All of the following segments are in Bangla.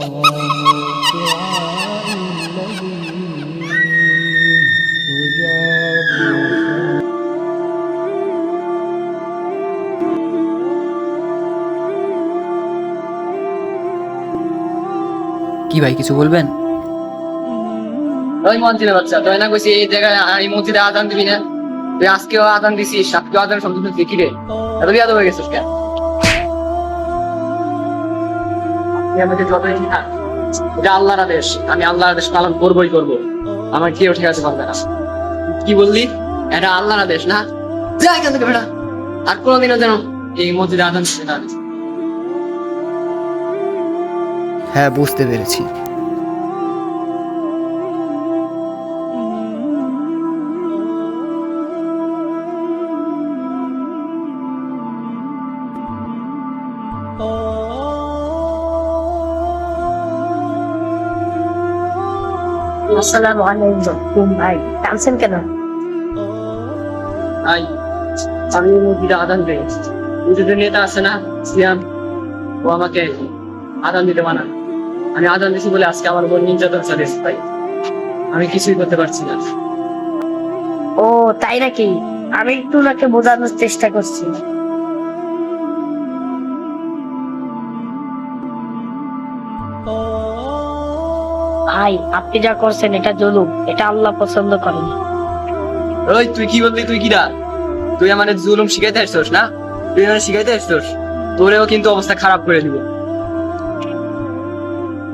কি ভাই, কিছু বলবেন? ওই মন্দিরে বাচ্চা তুই না কইছি এই জায়গায় এই মসজিদে দিবি না? তুই আজকেও আজান দিছিস, আজকেও দেখি রে। এত বিয়াদ হয়ে গেছিস কেন? আমাকে যতই শিখা, এটা আল্লাহর আদেশ আমি আল্লাহর আদেশ পালন করবই করব। আমার কেউ ঠিক আছে পারবে না। কি বললি? এটা আল্লাহর আদেশ না? যা এখান থেকে বেটা আর কোনোদিনও যেন এই মসজিদে আজান দিতে না হ্যাঁ বুঝতে পেরেছি। আসসালামু আলাইকুম ভাই। টানছেন কেন? আমি আদান নেতা আছে না সিয়াম ও আমাকে আদান দিতে মানা। আমি আদান দিছি বলে আজকে আমার বোন নির্যাতন চালিয়েছে তাই আমি কিছুই করতে পারছি না। ও তাই নাকি? আমি একটু ওনাকে বোঝানোর চেষ্টা করছি। ভাই আপনি যা করছেন এটা জুলুম এটা আল্লাহ পছন্দ করেন। ওই তুই কি বললি তুই কিরা তুই আমার জুলুম শিখাইতে আসছিস না? তুই আমার শিখাইতে আসছিস? তোরেও কিন্তু অবস্থা খারাপ করে দিব।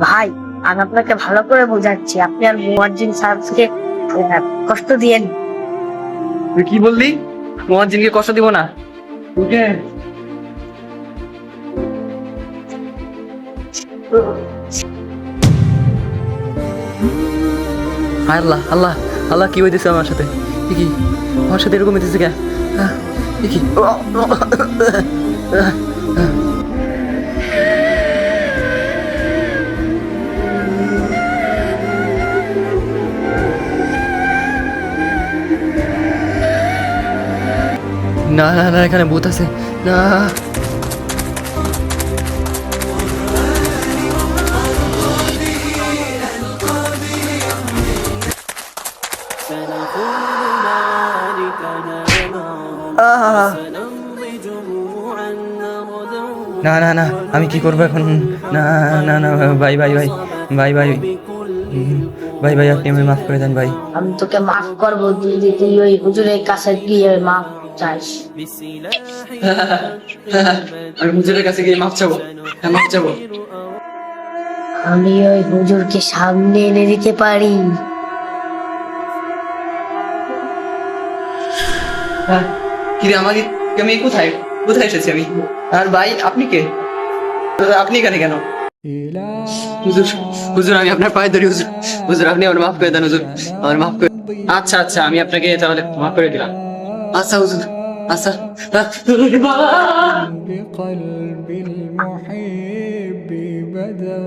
ভাই আমি আপনাকে ভালো করে বোঝাচ্ছি আপনি আর মুয়াজ্জিন সাহেবকে কষ্ট দিয়েন। তুই কি বললি? মহাজিনকে কষ্ট দিব না? তোকে হায় আল্লাহ আল্লাহ আল্লাহ কি হইতেছে আমার সাথে? কি আমার সাথে এরকম হইতেছে কে এ কি? না না না, এখানে ভূত আছে। না। না না না আমি কি করব এখন? না না না ভাই ভাই ভাই ভাই ভাই ভাই ভাই আপনি আমায় মাফ করে দেন ভাই। আমি তোকে মাফ করব যদি তুই ওই হুজুরের কাছে গিয়ে মাফ চাইস। আমি হুজুরের কাছে গিয়ে মাফ চাবো হ্যাঁ মাপ চাবো। আমি ওই হুজুরকে সামনে এনে দিতে পারি। হ্যাঁ কি রে আমাকে আমি কোথায় কোথায় এসেছি আমি আর ভাই আপনি কে আপনি এখানে কেন إلى হুজুর হুজুর আমি আপনার পায়ে ধরি হুজুর হুজুর আপনি আমার মাফ করে দেন হুজুর আমার মাফ করে আচ্ছা আচ্ছা আমি আপনাকে তাহলে মাফ করে দিলাম আচ্ছা হুজুর আচ্ছা بقلب المحب بدا